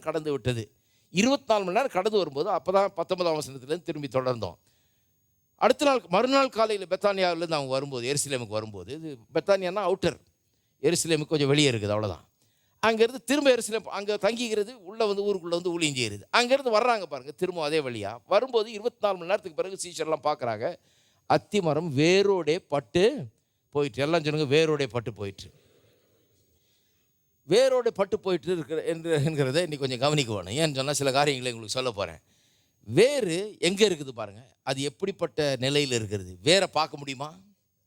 கடந்து விட்டது. இருபத்தி நாலு மணி நேரம் கடந்து வரும்போது அப்போ தான் பத்தொன்பதாம் வசனத்துலேருந்து திரும்பி தொடர்ந்தோம். அடுத்த நாள் மறுநாள் காலையில் பெத்தானியாவிலேருந்து அவங்க வரும்போது எருசலேமுக்கு வரும்போது இது பெத்தானியானா அவுட்டர் எருசலேமுக்கு கொஞ்சம் வெளியே இருக்குது அவ்வளோதான் அங்கேருந்து திரும்ப எருசலேம் அங்கே தங்கிக்கிறது உள்ளே வந்து ஊருக்குள்ளே வந்து ஊழியம் செய்யுது அங்கேருந்து வர்றாங்க பாருங்கள் திரும்ப அதே வழியாக வரும்போது இருபத்தி நாலு மணி நேரத்துக்கு பிறகு சீச்சர்லாம் பார்க்குறாங்க அத்தி மரம் வேரோடே பட்டு போயிட்டு எல்லாம் சொல்லுங்கள் வேரோடே பட்டு போயிட்டு வேரோடு பட்டு போயிட்டு இருக்கிற என்று என்கிறத இன்னைக்கு கொஞ்சம் கவனிக்க வேணும் ஏன்னு சொன்னால் சில காரியங்களை உங்களுக்கு சொல்ல போகிறேன் வேறு எங்கே இருக்குது பாருங்கள் அது எப்படிப்பட்ட நிலையில் இருக்கிறது? வேரை பார்க்க முடியுமா?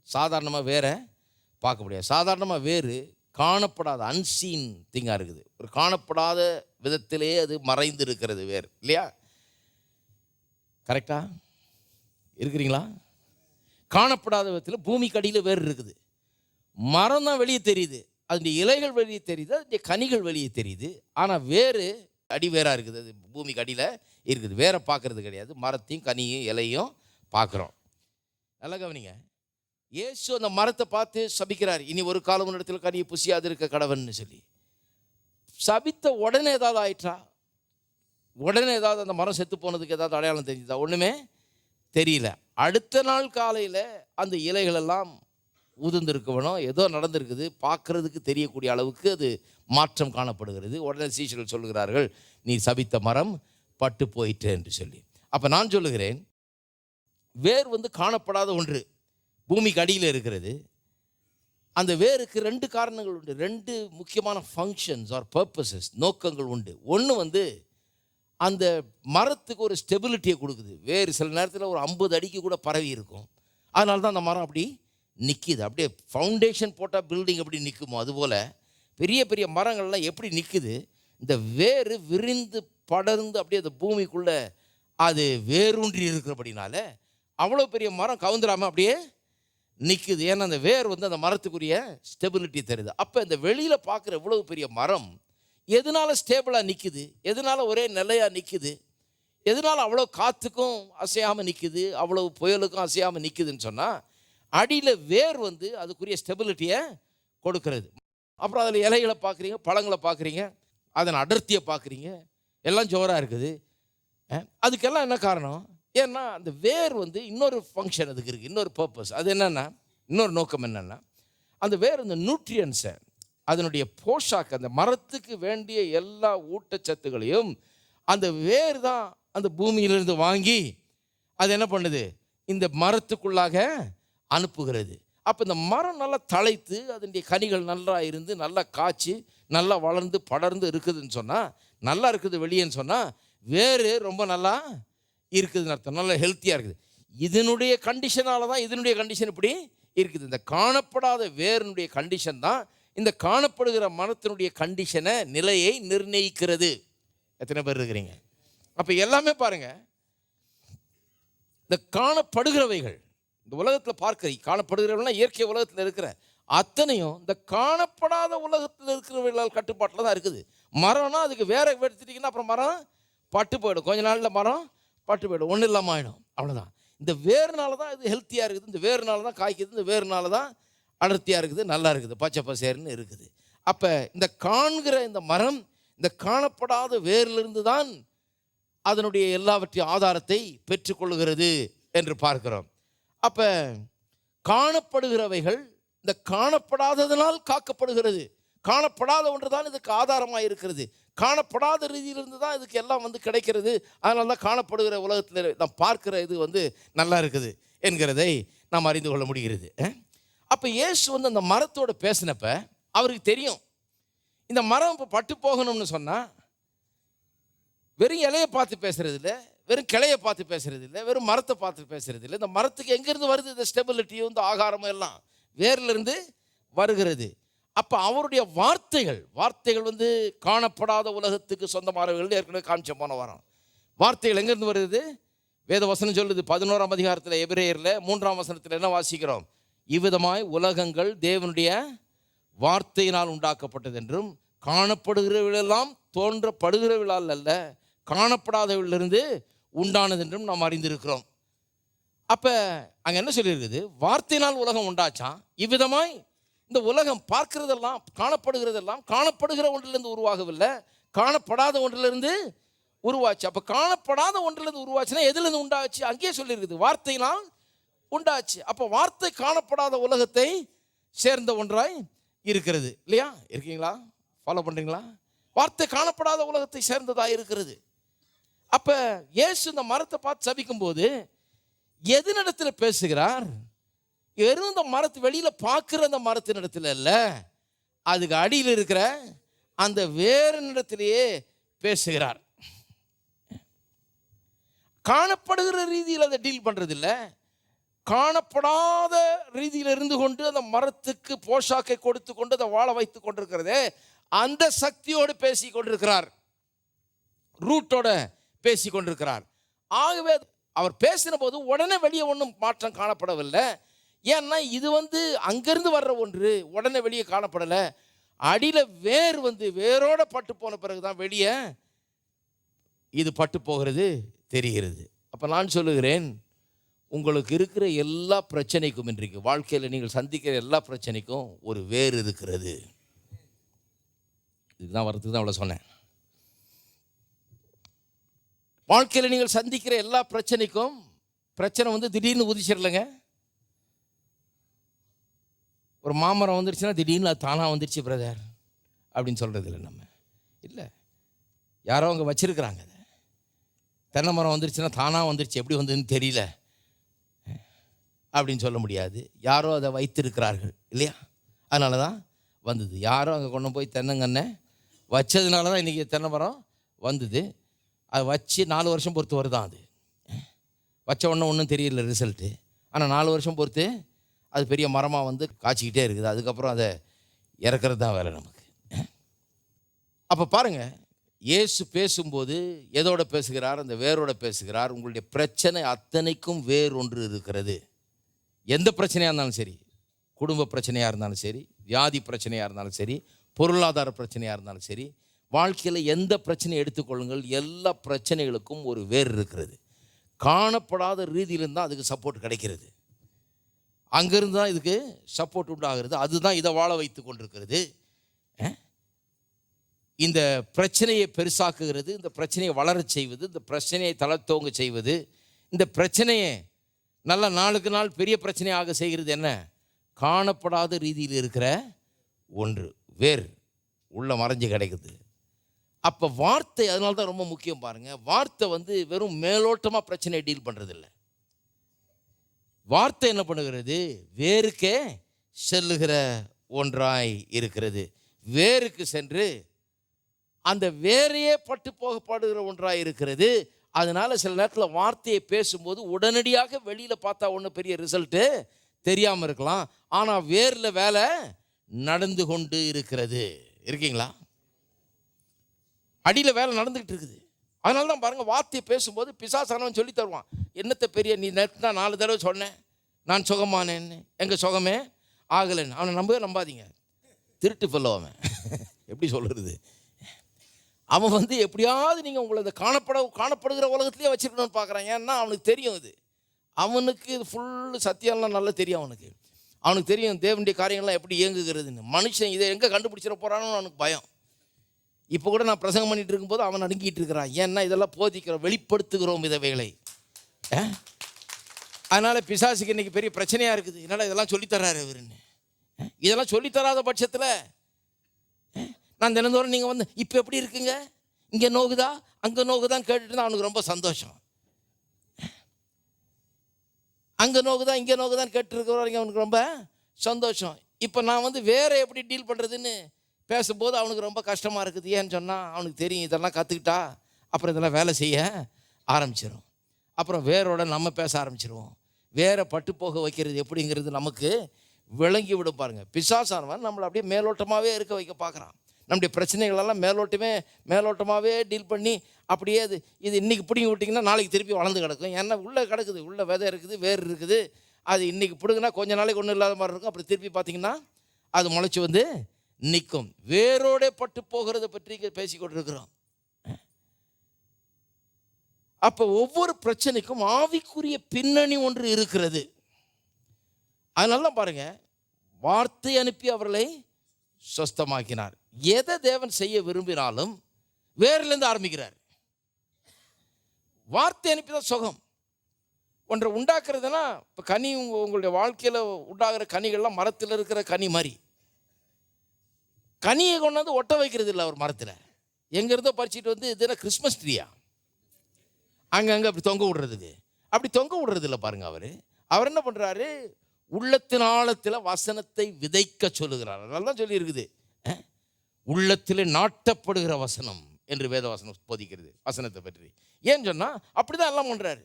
சாதாரணமாக வேரை பார்க்க முடியாது. சாதாரணமாக வேறு காணப்படாத அன்சீன் திங்காக இருக்குது. ஒரு காணப்படாத விதத்திலே அது மறைந்து இருக்கிறது வேறு. இல்லையா? கரெக்டா இருக்கிறீங்களா? காணப்படாத விதத்தில் பூமிக்கு அடியில் வேறு இருக்குது. மரம் தான் வெளியே தெரியுது. அதனுடைய இலைகள் வெளியே தெரியுது அதனுடைய கனிகள் வெளியே தெரியுது. ஆனால் வேறு அடி வேறாக இருக்குது. அது பூமிக்கு அடியில் இருக்குது. வேற பார்க்கறது கிடையாது. மரத்தையும் கனியும் இலையும் பார்க்குறோம். நல்லா கவனிங்க. இயேசு அந்த மரத்தை பார்த்து சபிக்கிறார். இனி ஒரு காலம் இடத்துல கனியை புசியாது இருக்க கடவன்னு சொல்லி. சபித்த உடனே ஏதாவது ஆயிட்டா உடனே ஏதாவது அந்த மரம் செத்து போனதுக்கு ஏதாவது அடையாளம் தெரிஞ்சுதா? ஒன்றுமே தெரியல. அடுத்த நாள் காலையில் அந்த இலைகள் எல்லாம் வேணும் ஏதோ நடந்திருக்குது பார்க்கறதுக்கு தெரியக்கூடிய அளவுக்கு அது மாற்றம் காணப்படுகிறது. உடனே சீசர்கள் சொல்கிறார்கள் நீ சபித்த மரம் பட்டு போயிட்டு என்று சொல்லி. அப்போ நான் சொல்லுகிறேன் வேர் வந்து காணப்படாத ஒன்று பூமிக்கு அடியில் இருக்கிறது. அந்த வேருக்கு ரெண்டு காரணங்கள் உண்டு ரெண்டு முக்கியமான ஃபங்க்ஷன்ஸ் ஆர் பர்பஸஸ் நோக்கங்கள் உண்டு. ஒன்று வந்து அந்த மரத்துக்கு ஒரு ஸ்டெபிலிட்டியை கொடுக்குது. வேறு சில நேரத்தில் ஒரு ஐம்பது அடிக்கு கூட பரவி இருக்கும் அதனால தான் அந்த மரம் அப்படி நிற்கிது அப்படியே ஃபவுண்டேஷன் போட்டால் பில்டிங் எப்படி நிற்குமோ அதுபோல் பெரிய பெரிய மரங்கள்லாம் எப்படி நிற்குது இந்த வேறு விரிந்து படர்ந்து அப்படியே அந்த பூமிக்குள்ளே அது வேரூன்றி இருக்கிறபடினால அவ்வளோ பெரிய மரம் கவுந்துடாமல் அப்படியே நிற்குது ஏன்னா அந்த வேர் வந்து அந்த மரத்துக்குரிய ஸ்டெபிலிட்டி தருது. அப்போ இந்த வெளியில் பார்க்குற இவ்வளோ பெரிய மரம் எதனால ஸ்டேபிளாக நிற்குது எதனால ஒரே நிலையாக நிற்குது எதனால அவ்வளோ காற்றுக்கும் அசையாமல் நிற்குது அவ்வளோ புயலுக்கும் அசையாமல் நிற்குதுன்னு சொன்னால் அடியில் வேர் வந்து அதுக்குரிய ஸ்டெபிலிட்டியை கொடுக்கறது. அப்புறம் அதில் இலைகளை பார்க்குறீங்க பழங்களை பார்க்குறீங்க அதன் அடர்த்தியை பார்க்குறீங்க எல்லாம் ஜோராக இருக்குது. அதுக்கெல்லாம் என்ன காரணம்? ஏன்னா அந்த வேர் வந்து இன்னொரு ஃபங்க்ஷன் அதுக்கு இருக்குது இன்னொரு பர்பஸ் அது என்னென்னா இன்னொரு நோக்கம் என்னென்னா அந்த வேர் அந்த நியூட்ரியன்ஸை அதனுடைய போஷாக்கு அந்த மரத்துக்கு வேண்டிய எல்லா ஊட்டச்சத்துகளையும் அந்த வேர் தான் அந்த பூமியிலிருந்து வாங்கி அது என்ன பண்ணுது? இந்த மரத்துக்குள்ளாக அனுப்புகிறது. அப்போ இந்த மரம் நல்லா தழைத்து அதனுடைய கனிகள் நல்லா இருந்து நல்லா காய்ச்சி நல்லா வளர்ந்து படர்ந்து இருக்குதுன்னு சொன்னால் நல்லா இருக்குது வெளியேன்னு சொன்னால் வேறு ரொம்ப நல்லா இருக்குதுன்னு அர்த்தம். நல்லா ஹெல்த்தியாக இருக்குது. இதனுடைய கண்டிஷனால தான் இதனுடைய கண்டிஷன் இப்படி இருக்குது. இந்த காணப்படாத வேரினுடைய கண்டிஷன் தான் இந்த காணப்படுகிற மரத்தினுடைய கண்டிஷனை நிலையை நிர்ணயிக்கிறது. எத்தனை பேர் இருக்கிறீங்க? அப்போ எல்லாமே பாருங்க. இந்த காணப்படுகிறவைகள் இந்த உலகத்தில் பார்க்க காணப்படுகிறவர்கள்னா இயற்கை உலகத்தில் இருக்கிற அத்தனையும் இந்த காணப்படாத உலகத்தில் இருக்கிறவர்களால் கட்டுப்பாட்டில் தான் இருக்குது. மரம்னா அதுக்கு வேற எடுத்துட்டிங்கன்னா அப்புறம் மரம் பட்டு போயிடும். கொஞ்ச நாளில் மரம் பட்டு போயிடும். ஒன்றும் இல்லாமல் ஆகிடும் அவ்வளோதான் இந்த வேறுனால தான் இது ஹெல்த்தியாக இருக்குது. இந்த வேறுனால தான் காய்க்குது. இந்த வேறுனால தான் அடர்த்தியாக இருக்குது. நல்லா இருக்குது. பச்சை பசேர்னு இருக்குது. அப்போ இந்த காண்கிற இந்த மரம் இந்த காணப்படாத வேரிலிருந்து தான் அதனுடைய எல்லாவற்றையும் ஆதாரத்தை பெற்றுக்கொள்கிறது என்று பார்க்கிறோம். அப்போ காணப்படுகிறவைகள் இந்த காணப்படாததனால் காக்கப்படுகிறது. காணப்படாத ஒன்று தான் இதுக்கு ஆதாரமாக இருக்கிறது காணப்படாத ரீதியிலிருந்து தான் இதுக்கு எல்லாம் வந்து கிடைக்கிறது. அதனால தான் காணப்படுகிற உலகத்தில் நாம் பார்க்கிற இது வந்து நல்லா இருக்குது என்கிறதை நாம் அறிந்து கொள்ள முடிகிறது. அப்போ இயேசு வந்து அந்த மரத்தோடு பேசினப்ப அவருக்கு தெரியும். இந்த மரம் இப்போ பட்டு போகணும்னு சொன்னால் வெறும் இலையை பார்த்து பேசுறது இல்லை வெறும் கிளையை பார்த்து பேசுறது இல்லை வெறும் மரத்தை பார்த்து பேசுறது இல்லை இந்த மரத்துக்கு எங்கேருந்து வருது இந்த ஸ்டெபிலிட்டியும் இந்த ஆகாரமும் எல்லாம்? வேர்லேருந்து வருகிறது. அப்போ அவருடைய வார்த்தைகள் வார்த்தைகள் வந்து காணப்படாத உலகத்துக்கு சொந்தமானவர்கள் ஏற்கனவே காமிச்ச போன வாரம். வார்த்தைகள் எங்கேருந்து வருது? வேத வசனம் சொல்லுது பதினோராம் அதிகாரத்தில் எபிரேயரில் மூன்றாம் வசனத்தில் என்ன வாசிக்கிறோம்? இவ்விதமாய் உலகங்கள் தேவனுடைய வார்த்தையினால் உண்டாக்கப்பட்டது என்றும் காணப்படுகிறவர்களெல்லாம் தோன்றப்படுகிறவர்களால் அல்ல காணப்படாதவர்களிலிருந்து உண்டானது என்றும் நாம் அறிந்திருக்கிறோம். அப்போ அங்கே என்ன சொல்லியிருக்குது? வார்த்தையினால் உலகம் உண்டாச்சான் இவ்விதமாய் இந்த உலகம் பார்க்கிறதெல்லாம் காணப்படுகிறதெல்லாம் காணப்படுகிற ஒன்றிலிருந்து உருவாகவில்லை. காணப்படாத ஒன்றிலிருந்து உருவாச்சு. அப்போ காணப்படாத ஒன்றிலிருந்து உருவாச்சுன்னா எதுலேருந்து உண்டாச்சு? அங்கேயே சொல்லியிருக்குது. வார்த்தையினால் உண்டாச்சு. அப்போ வார்த்தை காணப்படாத உலகத்தை சேர்ந்த ஒன்றாய் இருக்கிறது. இல்லையா? இருக்கீங்களா? ஃபாலோ பண்ணுறீங்களா வார்த்தை காணப்படாத உலகத்தை சேர்ந்ததாக இருக்கிறது. அப்போ இயேசு இந்த மரத்தை பார்த்து சபிக்கும்போது எதனிடத்தில் பேசுகிறார்? வெறும் இந்த மரத்து வெளியில் பார்க்குற அந்த மரத்தின் இடத்துல இல்லை அதுக்கு அடியில் இருக்கிற அந்த வேறு வேறனிடத்திலேயே பேசுகிறார். காணப்படுகிற ரீதியில் அதை டீல் பண்ணுறதில்ல காணப்படாத ரீதியில் இருந்து கொண்டு அந்த மரத்துக்கு போஷாக்கை கொடுத்து கொண்டு அதை வாழ வைத்து கொண்டிருக்கிறதே அந்த சக்தியோடு பேசி கொண்டிருக்கிறார். ரூட்டோட பேசி கொண்டிருக்கிறார் ஆகவே அவர் பேசின போது உடனே வெளியே ஒன்றும் மாற்றம் காணப்படவில்லை. ஏன்னா இது வந்து அங்கேருந்து வர்ற ஒன்று உடனே வெளியே காணப்படலை. அடியில் வேர் வந்து வேரோட பட்டு போன பிறகு தான் வெளியே இது பட்டு போகிறது தெரிகிறது. அப்போ நான் சொல்லுகிறேன் உங்களுக்கு இருக்கிற எல்லா பிரச்சனைக்கும் இன்றைக்கு வாழ்க்கையில் நீங்கள் சந்திக்கிற எல்லா பிரச்சனைக்கும் ஒரு வேர் இருக்கிறது. இதுதான் வரத்துக்கு தான் அவ்வளோ சொன்னேன். வாழ்க்கையில் நீங்கள் சந்திக்கிற எல்லா பிரச்சனைக்கும் பிரச்சனை வந்து திடீர்னு உதிச்சிடலைங்க ஒரு மாமரம் வந்துருச்சுன்னா திடீர்னு அது தானாக வந்துருச்சு பிரதர் அப்படின்னு சொல்கிறது இல்லை நம்ம. இல்லை. யாரோ அங்கே வச்சுருக்குறாங்க அதை. தென்னை மரம் வந்துருச்சுன்னா தானாக வந்துருச்சு எப்படி வந்ததுன்னு தெரியல. அப்படின்னு சொல்ல முடியாது. யாரோ அதை வைத்திருக்கிறார்கள் இல்லையா? அதனால தான் வந்தது. யாரோ அங்கே கொண்டு போய் தென்னங்கண்ணை வச்சதுனால தான் இன்றைக்கி தென்னை மரம் வந்தது. அதை வச்சு நாலு வருஷம் பொறுத்து வருதான் அது? வச்ச உடனே ஒன்றும் தெரியல ரிசல்ட்டு ஆனால் நாலு வருஷம் பொறுத்து அது பெரிய மரமாக வந்து காய்ச்சிக்கிட்டே இருக்குது. அதுக்கப்புறம் அதை இறக்குறது தான் வேலை நமக்கு. அப்போ பாருங்கள் இயேசு பேசும்போது எதோட பேசுகிறார் அந்த வேரோட பேசுகிறார். உங்களுடைய பிரச்சனை அத்தனைக்கும் வேர் ஒன்று இருக்கிறது. எந்த பிரச்சனையாக இருந்தாலும் சரி குடும்ப பிரச்சனையாக இருந்தாலும் சரி வியாதி பிரச்சனையாக இருந்தாலும் சரி பொருளாதார பிரச்சனையாக இருந்தாலும் சரி வாழ்க்கையில் எந்த பிரச்சனையை எடுத்துக்கொள்ளுங்கள் எல்லா பிரச்சனைகளுக்கும் ஒரு வேர் இருக்கிறது. காணப்படாத ரீதியிலிருந்து தான் அதுக்கு சப்போர்ட் கிடைக்கிறது. அங்கேருந்து தான் இதுக்கு சப்போர்ட் உண்டாகிறது. அதுதான் இதை வாழ வைத்து கொண்டிருக்கிறது. இந்த பிரச்சனையை பெருசாக்குகிறது இந்த பிரச்சனையை வளரச் செய்வது இந்த பிரச்சனையை தளர்த்தோங்க செய்வது இந்த பிரச்சனையை நல்ல நாளுக்கு நாள் பெரிய பிரச்சனையாக செய்கிறது என்ன? காணப்படாத ரீதியில் இருக்கிற ஒன்று வேர் உள்ள மறைஞ்சு கிடைக்குது. அப்போ வார்த்தை அதனால தான் ரொம்ப முக்கியம் பாருங்கள் வார்த்தை வந்து வெறும் மேலோட்டமாக பிரச்சனையை டீல் பண்ணுறதில்ல வார்த்தை என்ன பண்ணுகிறது? வேருக்கே செல்லுகிற ஒன்றாய் இருக்கிறது. வேருக்கு சென்று அந்த வேரையே பட்டு போகப்படுகிற ஒன்றாய் இருக்கிறது. அதனால் சில நேரத்தில் வார்த்தையை பேசும்போது உடனடியாக வெளியில் பார்த்தா ஒன்றும் பெரிய ரிசல்ட்டு தெரியாமல் இருக்கலாம். ஆனால் வேரில் வேலை நடந்து கொண்டு இருக்கிறது. இருக்கீங்களா? அடியில் வேலை நடந்துக்கிட்டு இருக்குது. அதனால தான் பாருங்கள் வார்த்தையை பேசும்போது பிசாசானவன் சொல்லி தருவான். என்னத்தை பெரிய நீ நேற்று தான் நாலு தடவை சொன்னேன் நான் சுகமானேன்னு. எங்கள் சுகமே? ஆகலைன்னு. அவனை நம்பவே நம்பாதீங்க. திருட்டு fellow அவன். எப்படி சொல்கிறது அவன் வந்து எப்படியாவது நீங்கள் உங்களை இந்த காணப்பட காணப்படுகிற உலகத்துலேயே வச்சுருக்கணும்னு பார்க்குறான். ஏன்னா அவனுக்கு தெரியும் இது. அவனுக்கு இது ஃபுல்லு சத்தியம்லாம் நல்லா தெரியும் அவனுக்கு. அவனுக்கு தெரியும் தேவனுடைய காரியங்கள்லாம் எப்படி இயங்குகிறதுன்னு. மனுஷன் இதை எங்கே கண்டுபிடிச்சிட போகிறான்னு அவனுக்கு பயம். இப்போ கூட நான் பிரசங்கம் பண்ணிட்டு இருக்கும்போது அவன் நடுங்கிட்டு இருக்கிறான். ஏன்னா இதெல்லாம் போதிக்கிறோம் வெளிப்படுத்துகிறோம் இதை அதனால் பிசாசுக்கு இன்னைக்கு பெரிய பிரச்சனையாக இருக்குது. என்னால் இதெல்லாம் சொல்லித்தராரு இவருன்னு? இதெல்லாம் சொல்லித்தராத பட்சத்தில் நான் தினந்தோறும் நீங்கள் வந்து இப்போ எப்படி இருக்குங்க? இங்கே நோகுதா? அங்கே நோகுதான்னு கேட்டுட்டு இருந்தால் அவனுக்கு ரொம்ப சந்தோஷம். அங்கே நோகுதா? இங்கே நோகுதான்னு கேட்டுருக்கிறவங்க அவனுக்கு ரொம்ப சந்தோஷம். இப்போ நான் வந்து வேறு எப்படி டீல் பண்ணுறதுன்னு பேசும்போது அவனுக்கு ரொம்ப கஷ்டமாக இருக்குது. ஏன்னு சொன்னால் அவனுக்கு தெரியும் இதெல்லாம் கற்றுக்கிட்டா அப்புறம் இதெல்லாம் வேலை செய்ய ஆரம்பிச்சிடும் அப்புறம் வேரோட நம்ம பேச ஆரம்பிச்சிருவோம். வேற பட்டு போக வைக்கிறது எப்படிங்கிறது நமக்கு விளங்கி விடும் பாருங்கள் பிசாசானவன் நம்மளை அப்படியே மேலோட்டமாகவே இருக்க வைக்க பார்க்குறான். நம்முடைய பிரச்சனைகளெல்லாம் மேலோட்டமே மேலோட்டமாகவே டீல் பண்ணி அப்படியே அது இது இன்றைக்கி பிடிங்கி விட்டிங்கன்னா நாளைக்கு திருப்பி வளர்ந்து கிடக்கும். ஏன்னா உள்ளே கிடக்குது உள்ளே விதை இருக்குது வேர் இருக்குது. அது இன்றைக்கி பிடுங்கினா கொஞ்ச நாளைக்கு ஒன்றும் இல்லாத மாதிரி இருக்கும். அப்புறம் திருப்பி பார்த்திங்கன்னா அது முளைச்சி வந்து நிற்கும் வேரோட பட்டு போகிறத பற்றி பேசிக்கொண்டிருக்கிறோம் பேசிக்கொண்டு இருக்கிறோம் அப்போ ஒவ்வொரு பிரச்சனைக்கும் ஆவிக்குரிய பின்னணி ஒன்று இருக்கிறது. அதனால பாருங்க வார்த்தை அனுப்பி அவர்களை சொஸ்தமாக்கினார். எதை தேவன் செய்ய விரும்பினாலும் வேர்லேருந்து ஆரம்பிக்கிறார். வார்த்தை அனுப்பி தான் சுகம். ஒன்றை உண்டாக்குறதுனா இப்போ கனி உங்களுடைய வாழ்க்கையில் உண்டாகிற கனிகள்லாம் மரத்தில் இருக்கிற கனி மாதிரி. கனியை கொண்டாந்து ஒட்ட வைக்கிறது இல்லை அவர் மரத்தில். எங்கேருந்தோ பறிச்சிட்டு வந்து இதுனா கிறிஸ்மஸ் ட்ரீயா? அங்கங்கே அப்படி தொங்க விடுறதுக்கு. அப்படி தொங்க விடுறது இல்லை பாருங்கள் அவர். அவர் என்ன பண்ணுறாரு உள்ளத்தின் ஆழத்தில் வசனத்தை விதைக்க சொல்லுகிறார். அதெல்லாம் சொல்லியிருக்குது. உள்ளத்தில் நாட்டப்படுகிற வசனம் என்று வேத வசனம் போதிக்கிறது வசனத்தை பற்றி. ஏன்னு சொன்னால் அப்படி தான் எல்லாம் பண்ணுறாரு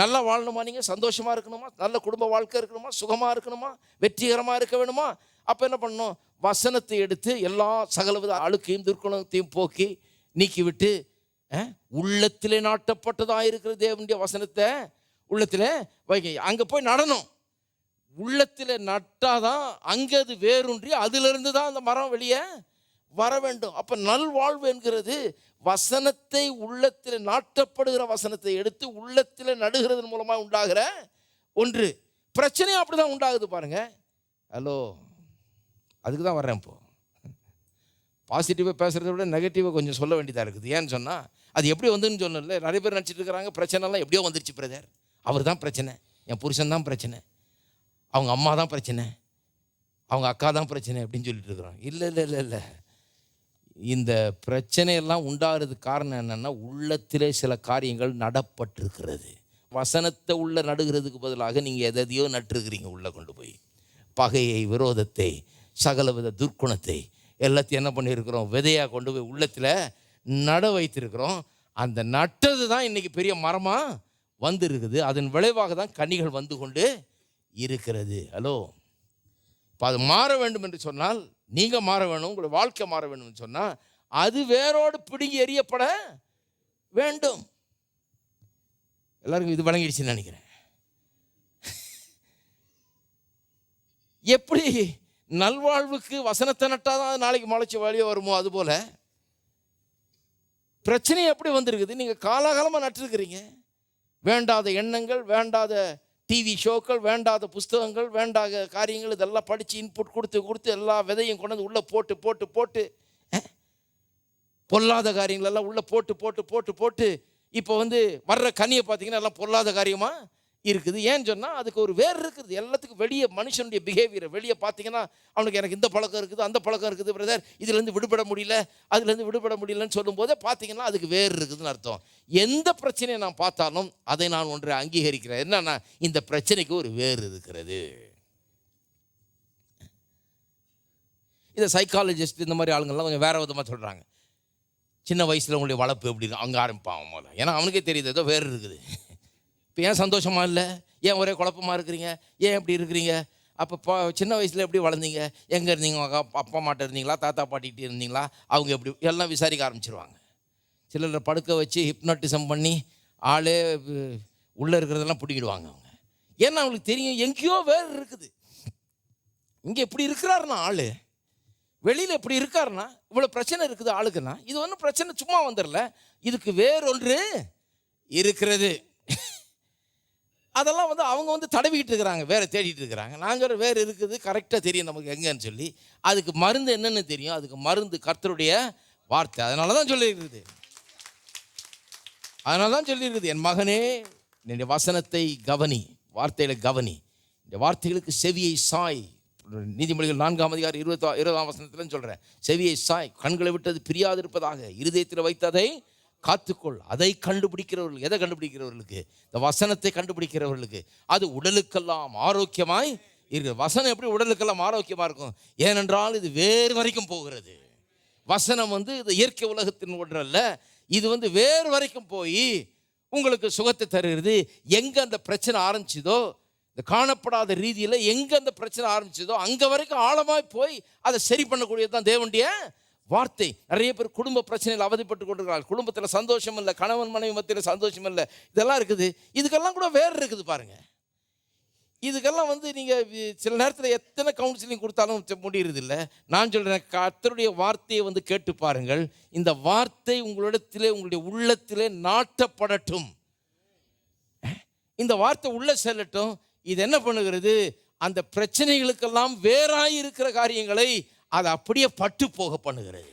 நல்லா வாழணுமா நீங்கள் சந்தோஷமாக இருக்கணுமா? நல்ல குடும்ப வாழ்க்கை இருக்கணுமா? சுகமாக இருக்கணுமா? வெற்றிகரமாக இருக்க வேணுமா? அப்போ என்ன பண்ணணும்? வசனத்தை எடுத்து எல்லா சகலவித அழுக்கையும் துர்க்குணத்தையும் போக்கி நீக்கிவிட்டு உள்ளத்திலே நாட்டப்பட்டதாக இருக்கிற தேவனுடைய வசனத்தை உள்ளத்தில் வைக்க அங்கே போய் நடணும். உள்ளத்தில் நட்டாதான் அங்கே அது வேரூன்றி அதிலிருந்து தான் அந்த மரம் வெளியே வர வேண்டும் அப்போ நல்வாழ்வு என்கிறது வசனத்தை உள்ளத்தில் நாட்டப்படுகிற வசனத்தை எடுத்து உள்ளத்தில் நடுகிறதன் மூலமாக உண்டாகிற ஒன்று. பிரச்சனையும் அப்படி தான் உண்டாகுது பாருங்கள் ஹலோ அதுக்கு தான் வர்றேன் இப்போது பாசிட்டிவாக பேசுகிறத விட நெகட்டிவாக கொஞ்சம் சொல்ல வேண்டியதாக இருக்குது. ஏன்னு சொன்னால் அது எப்படி வந்துன்னு சொன்னல நிறைய பேர் நினச்சிட்டு இருக்கிறாங்க பிரச்சனைலாம் எப்படியோ வந்துருச்சு பிரதர் அவர் தான் பிரச்சனை. என் புருஷன் தான் பிரச்சனை. அவங்க அம்மா தான் பிரச்சனை. அவங்க அக்கா தான் பிரச்சனை அப்படின்னு சொல்லிட்டு இருக்கிறோம். இல்லை இல்லை இல்லை இல்லை. இந்த பிரச்சனையெல்லாம் உண்டாகிறதுக்கு காரணம் என்னென்னா உள்ளத்திலே சில காரியங்கள் நடப்பட்டிருக்கிறது. வசனத்தை உள்ள நடுகிறதுக்கு பதிலாக நீங்கள் எதையோ நட்டுருக்கிறீங்க உள்ளே கொண்டு போய். பகையை விரோதத்தை சகலவித துர்க்குணத்தை எல்லாத்தையும் என்ன பண்ணியிருக்கிறோம் விதையாக கொண்டு போய் உள்ளத்தில் நட வைத்திருக்கிறோம். அந்த நட்டது தான் இன்றைக்கி பெரிய மரமாக வந்திருக்குது. அதன் விளைவாக தான் கனிகள் வந்து கொண்டு இருக்கிறது. ஹலோ இப்போ அது மாற வேண்டும் என்று சொன்னால் நீங்கள் மாற வேணும் உங்களுடைய வாழ்க்கை மாற வேணும்னு சொன்னால் அது வேரோடு பிடுங்கி எறியப்பட வேண்டும். எல்லாருக்கும் இது வழங்கிடுச்சுன்னு நினைக்கிறேன். எப்படி நல்வாழ்வுக்கு வசனத்தை நட்டாதான் அது நாளைக்கு முளைச்சி வழியே வருமோ அதுபோல்? பிரச்சனை எப்படி வந்திருக்குது? நீங்கள் காலாகாலமாக நட்டிருக்கிறீங்க. வேண்டாத எண்ணங்கள் வேண்டாத டிவி ஷோக்கள் வேண்டாத புஸ்தகங்கள் வேண்டாத காரியங்கள் இதெல்லாம் படித்து இன்புட் கொடுத்து கொடுத்து எல்லா விதையும் கொண்டு வந்து உள்ளே போட்டு போட்டு போட்டு பொல்லாத காரியங்களெல்லாம் உள்ளே போட்டு போட்டு போட்டு போட்டு இப்போ வந்து வர்ற கனியை பார்த்தீங்கன்னா எல்லாம் பொல்லாத காரியமாக இருக்குது. ஏன்னு சொன்னால் அதுக்கு ஒரு வேர் இருக்குது. எல்லாத்துக்கும் வெளியே மனுஷனுடைய பிஹேவியரை வெளியே பார்த்தீங்கன்னா அவனுக்கு எனக்கு இந்த பழக்கம் இருக்குது அந்த பழக்கம் இருக்குது பிரதர் இதுலேருந்து விடுபட முடியல அதுலேருந்து விடுபட முடியலன்னு சொல்லும்போதே பார்த்தீங்கன்னா அதுக்கு வேர் இருக்குதுன்னு அர்த்தம். எந்த பிரச்சனையை நான் பார்த்தாலும் அதை நான் ஒன்றை அங்கீகரிக்கிறேன். என்னன்னா இந்த பிரச்சனைக்கு ஒரு வேர் இருக்கிறது. இதை சைக்காலஜிஸ்ட் இந்த மாதிரி ஆளுங்கள்லாம் கொஞ்சம் வேறு விதமாக சொல்கிறாங்க சின்ன வயசில் உங்களுடைய வளர்ப்பு எப்படி இருக்கு? அங்கே ஆரம்பிப்பான் அவன் முதல்ல. ஏன்னா அவனுக்கே தெரியுது ஏதோ வேறு இருக்குது. இப்போ ஏன் சந்தோஷமா இல்லை? ஏன் ஒரே குழப்பமா இருக்கிறீங்க? ஏன் இப்படி இருக்கிறீங்க? அப்போ பா சின்ன வயசில் எப்படி வளர்ந்தீங்க? எங்கே இருந்தீங்க? உங்க அப்பா அம்மாட்ட இருந்தீங்களா? தாத்தா பாட்டிகிட்டே இருந்தீங்களா? அவங்க எப்படி எல்லாம் விசாரிக்க ஆரம்பிச்சிருவாங்க. சிலரை படுக்க வச்சு ஹிப்னாட்டிசம் பண்ணி ஆளே உள்ளே இருக்கிறதெல்லாம் பிடிக்கிடுவாங்க அவங்க. ஏன்னா அவங்களுக்கு தெரியும் எங்கேயோ வேறு இருக்குது. இங்கே இப்படி இருக்கிறாருன்னா ஆள். வெளியில் இப்படி இருக்காருன்னா இவ்வளோ பிரச்சனை இருக்குது ஆளுக்குன்னா இது ஒன்றும் பிரச்சனை சும்மா வந்துடல இதுக்கு வேறொன்று இருக்கிறது. அதெல்லாம் வந்து அவங்க வந்து தடவிக்கிட்டு இருக்கிறாங்க வேறு தேடிட்டு இருக்கிறாங்க. நாங்கள் வேறு இருக்குது கரெக்டாக தெரியும் நமக்கு எங்கேன்னு சொல்லி. அதுக்கு மருந்து என்னென்னு தெரியும். அதுக்கு மருந்து கர்த்தருடைய வார்த்தை. அதனால தான் சொல்லியிருக்குது. அதனால தான் சொல்லியிருக்குது. என் மகனே என்னுடைய வசனத்தை கவனி வார்த்தையில கவனி. இந்த வார்த்தைகளுக்கு செவியை சாய். நீதிமொழிகள் நான்காம் அதிகாரம் இருபத்தா இருபதாம் வசனத்துலன்னு சொல்கிறேன் செவியை சாய். கண்களை விட்டது பிரியாதிருப்பதாக இருதயத்தில் வைத்ததை காத்துக்கொள். அதை கண்டுபிடிக்கிறவர்கள் எதை கண்டுபிடிக்கிறவர்களுக்கு? இந்த வசனத்தை கண்டுபிடிக்கிறவர்களுக்கு. அது உடலுக்கெல்லாம் ஆரோக்கியமாய் இருக்கு. வசனம் எப்படி உடலுக்கெல்லாம் ஆரோக்கியமாக இருக்கும்? ஏனென்றால் இது வேறு வரைக்கும் போகிறது. வசனம் வந்து இது இயற்கை உலகத்தின் ஒன்று அல்ல இது வந்து வேறு வரைக்கும் போய் உங்களுக்கு சுகத்தை தருகிறது. எங்கே அந்த பிரச்சனை ஆரம்பிச்சதோ இந்த காணப்படாத ரீதியில் எங்கே அந்த பிரச்சனை ஆரம்பிச்சதோ அங்கே வரைக்கும் ஆழமாக போய் அதை சரி பண்ணக்கூடியது தான் தேவண்டிய வார்த்தை. நிறைய பேர் குடும்ப பிரச்சனையில் அவதிப்பட்டு கொண்டிருக்கிறார்கள். குடும்பத்தில் சந்தோஷம் இல்லை கணவன் மனைவி மத்தியில் சந்தோஷம் இல்லை. இதெல்லாம் இருக்குது. இதுக்கெல்லாம் கூட வேறு இருக்குது பாருங்கள் இதுக்கெல்லாம் வந்து நீங்கள் சில நேரத்தில் எத்தனை கவுன்சிலிங் கொடுத்தாலும் செ- முடியறது இல்லை நான் சொல்கிறேன் கத்தருடைய வார்த்தையை வந்து கேட்டு பாருங்கள். இந்த வார்த்தை உங்களிடத்திலே உங்களுடைய உள்ளத்திலே நாட்டப்படட்டும். இந்த வார்த்தை உள்ளே செல்லட்டும். இது என்ன பண்ணுகிறது? அந்த பிரச்சனைகளுக்கெல்லாம் வேறாய் இருக்கிற காரியங்களை அதை அப்படியே பட்டு போக பண்ணுகிறது.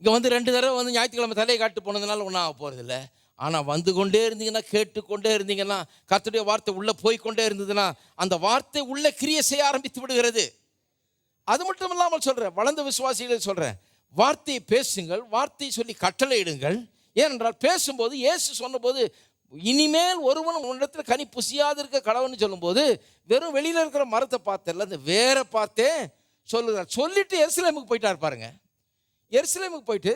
இங்கே வந்து ரெண்டு தடவை வந்து ஞாயிற்றுக்கிழமை தலையை காட்டு போனதுனால ஒன்றும் ஆக போகிறதில்ல ஆனால் வந்து கொண்டே இருந்தீங்கன்னா கேட்டுக்கொண்டே இருந்தீங்கன்னா கர்த்தருடைய வார்த்தை உள்ளே போய்கொண்டே இருந்ததுன்னா அந்த வார்த்தை உள்ளே கிரியை செய்ய ஆரம்பித்து விடுகிறது. அது மட்டும் இல்லாமல் சொல்கிறேன் வளர்ந்த விசுவாசிகளை சொல்கிறேன் வார்த்தையை பேசுங்கள் வார்த்தையை சொல்லி கட்டளையிடுங்கள். ஏனென்றால் பேசும்போது இயேசு சொன்னபோது இனிமேல் ஒருவன் உன்னிடத்தில் கனி புசியாது இருக்க கடவுள்னு சொல்லும்போது வெறும் வெளியில் இருக்கிற மரத்தை பார்த்தல அந்த வேற பார்த்தே சொல்லுகிறார். சொல்லிட்டு எருசலேமுக்கு போயிட்டார் பாருங்க. எருசலேமுக்கு போயிட்டு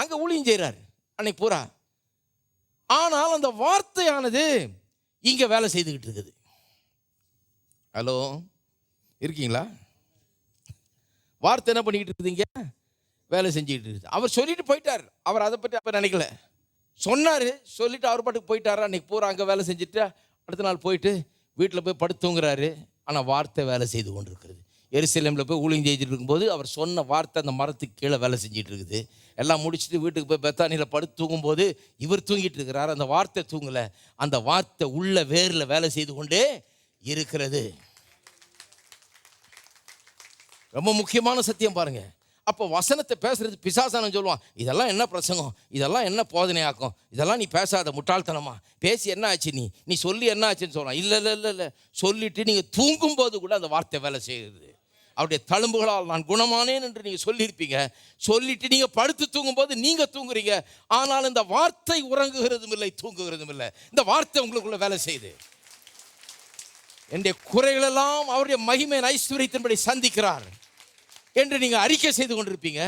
அங்கே ஊழியம் செய்கிறார் அன்னைக்கு பூரா. ஆனால் அந்த வார்த்தையானது இங்கே வேலை செய்துக்கிட்டு இருக்குது. ஹலோ இருக்கீங்களா? வார்த்தை என்ன பண்ணிக்கிட்டு இருக்குதுங்க? வேலை செஞ்சுக்கிட்டு இருக்குது. அவர் சொல்லிட்டு போயிட்டார். அவர் அதை பற்றி அப்போ நினைக்கல. சொன்னார் சொல்லிட்டு அவர் பாட்டுக்கு போயிட்டாரா? அன்னைக்கு பூரா அங்கே வேலை செஞ்சுட்டு அடுத்த நாள் போயிட்டு வீட்டில் போய் படுத்து தூங்குறாரு. ஆனால் வார்த்தை வேலை செய்து கொண்டிருக்கிறது. எருசலேமில் போய் ஊழியம் செஞ்சுட்டு இருக்கும்போது அவர் சொன்ன வார்த்தை அந்த மரத்துக்கு கீழே வேலை செஞ்சுட்டு இருக்குது. எல்லாம் முடிச்சுட்டு வீட்டுக்கு போய் பெத்தானியில் படுத்து தூங்கும்போது இவர் தூங்கிட்டு இருக்கிறார். அந்த வார்த்தை தூங்கலை. அந்த வார்த்தை உள்ள வேரில் வேலை செய்து கொண்டே இருக்கிறது. ரொம்ப முக்கியமான சத்தியம் பாருங்கள் அப்போ வசனத்தை பேசுறது பிசாசானம் சொல்லுவான் இதெல்லாம் என்ன பிரசங்கம்? இதெல்லாம் என்ன போதனையாக்கும்? இதெல்லாம் நீ பேசாத முட்டாள்தனமா? பேசி என்ன ஆச்சு நீ? நீ சொல்லி என்ன ஆச்சுன்னு சொல்லலாம் இல்லை இல்லை இல்லை இல்லை. சொல்லிட்டு நீங்கள் தூங்கும்போது கூட அந்த வார்த்தை வேலை செய்யுது. அவருடைய தழும்புகளால் நான் குணமானேன் என்று நீங்கள் சொல்லியிருப்பீங்க. சொல்லிட்டு நீங்கள் படுத்து தூங்கும்போது நீங்கள் தூங்குறீங்க. ஆனால் இந்த வார்த்தை உறங்குகிறதும் இல்லை தூங்குகிறதும் இல்லை. இந்த வார்த்தை உங்களுக்குள்ள வேலை செய்யுது. என்னுடைய குறைகளெல்லாம் அவருடைய மகிமை ஐஸ்வர்யத்தின்படி சந்திக்கிறார். என்று நீங்கள் அறிக்கை செய்து கொண்டிருப்பீங்க.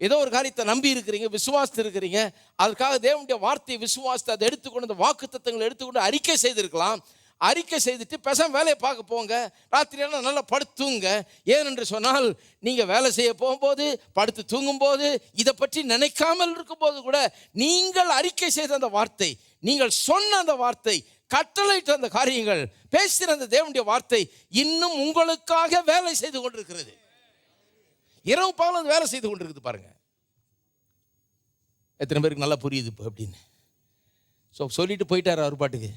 ஏதோ ஒரு காரியத்தை நம்பி இருக்கிறீங்க விசுவாசத்து இருக்கிறீங்க. அதுக்காக தேவனுடைய வார்த்தையை விசுவாசத்தை அதை எடுத்துக்கொண்டு அந்த வாக்கு தத்துவங்களை எடுத்துக்கொண்டு அறிக்கை செய்திருக்கலாம். அறிக்கை செய்துட்டு பேசாம வேலையை பார்க்க போங்க. ராத்திரியெல்லாம் நல்லா படுத்து தூங்க ஏனென்று சொன்னால் நீங்கள் வேலை செய்ய போகும்போது படுத்து தூங்கும்போது இதை பற்றி நினைக்காமல் இருக்கும்போது கூட நீங்கள் அறிக்கை செய்த அந்த வார்த்தை நீங்கள் சொன்ன அந்த வார்த்தை கட்டளையிட்ட அந்த காரியங்கள் பேசுகிற அந்த தேவனுடைய வார்த்தை இன்னும் உங்களுக்காக வேலை செய்து கொண்டிருக்கிறது. இரவு பகலும் அது வேலை செய்து கொண்டு இருக்குது பாருங்கள் எத்தனை பேருக்கு நல்லா புரியுது இப்போ அப்படின்னு. ஸோ சொல்லிட்டு போயிட்டார் அவர் பாட்டுக்கு.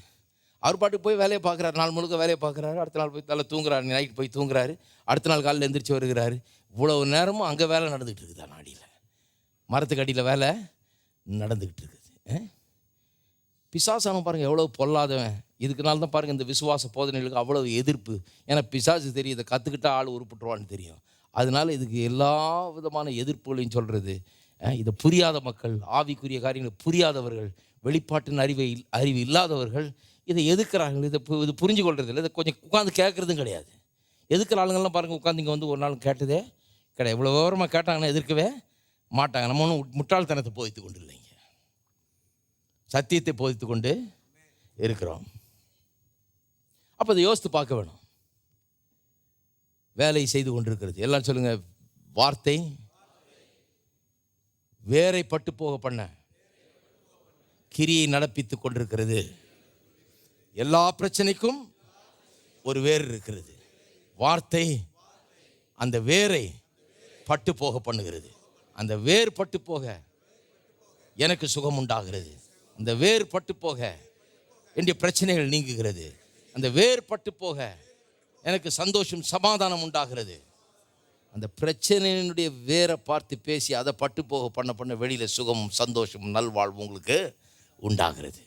அவர் பாட்டுக்கு போய் வேலையை பார்க்குறாரு. நாள் முழுக்க வேலையை பார்க்குறாரு. அடுத்த நாள் போய் தலை தூங்குறாரு. நைட் போய் தூங்குறாரு. அடுத்த நாள் காலையில் எந்திரிச்சு வருகிறாரு. இவ்வளவு நேரமும் அங்கே வேலை நடந்துகிட்டு இருக்குதா நாடியில்? மரத்துக்கு அடியில் வேலை நடந்துக்கிட்டு இருக்குது. ஆ? பிசாசானம் பாருங்கள் எவ்வளோ பொல்லாதவன். இதுக்குனால தான் பாருங்கள் இந்த விசுவாச போதனைகளுக்கு அவ்வளவு எதிர்ப்பு. ஏன்னா பிசாசு தெரியும் இதை கற்றுக்கிட்டா ஆள் உருப்பிட்டுருவான்னு தெரியும். அதனால இதுக்கு எல்லா விதமான எதிர்ப்புகளையும் சொல்கிறது இதை புரியாத மக்கள் ஆவிக்குரிய காரியங்களை புரியாதவர்கள் வெளிப்பாட்டின் அறிவை அறிவு இல்லாதவர்கள் இதை எதிர்க்கிறார்கள் இதை பு- இது புரிஞ்சு கொள்வது இல்லை. இதை கொஞ்சம் உட்காந்து கேட்குறதும் கிடையாது. எதுக்கிற ஆளுங்கள்லாம் பாருங்கள் உட்காந்து இங்கே வந்து ஒரு நாள் கேட்டதே கிடையாது. இவ்வளோ விவரமாக கேட்டாங்கன்னா எதிர்க்கவே மாட்டாங்க. நம்ம ஒன்றும் முட்டாள்தனத்தை போதித்து கொண்டு இல்லைங்க சத்தியத்தை போதித்து கொண்டு இருக்கிறோம். அப்போ அதை யோசித்து பார்க்க வேணும். வேலை செய்து கொண்டிருக்கிறது. எல்லாம் சொல்லுங்கள் வார்த்தை வேரை பட்டு போக பண்ண கிரியை நடப்பித்து கொண்டிருக்கிறது. எல்லா பிரச்சனைக்கும் ஒரு வேர் இருக்கிறது. வார்த்தை அந்த வேரை பட்டு போக பண்ணுகிறது. அந்த வேர் பட்டு போக எனக்கு சுகம் உண்டாகிறது. அந்த வேர் பட்டு போக என்னுடைய பிரச்சனைகள் நீங்குகிறது. அந்த வேர் பட்டு போக எனக்கு சந்தோஷம் சமாதானம் உண்டாகிறது. அந்த பிரச்சனையினுடைய வேரை பார்த்து பேசி அதை பட்டு போக பண்ண பண்ண வெளியில் சுகமும் சந்தோஷமும் நல்வாழ்வும் உங்களுக்கு உண்டாகிறது.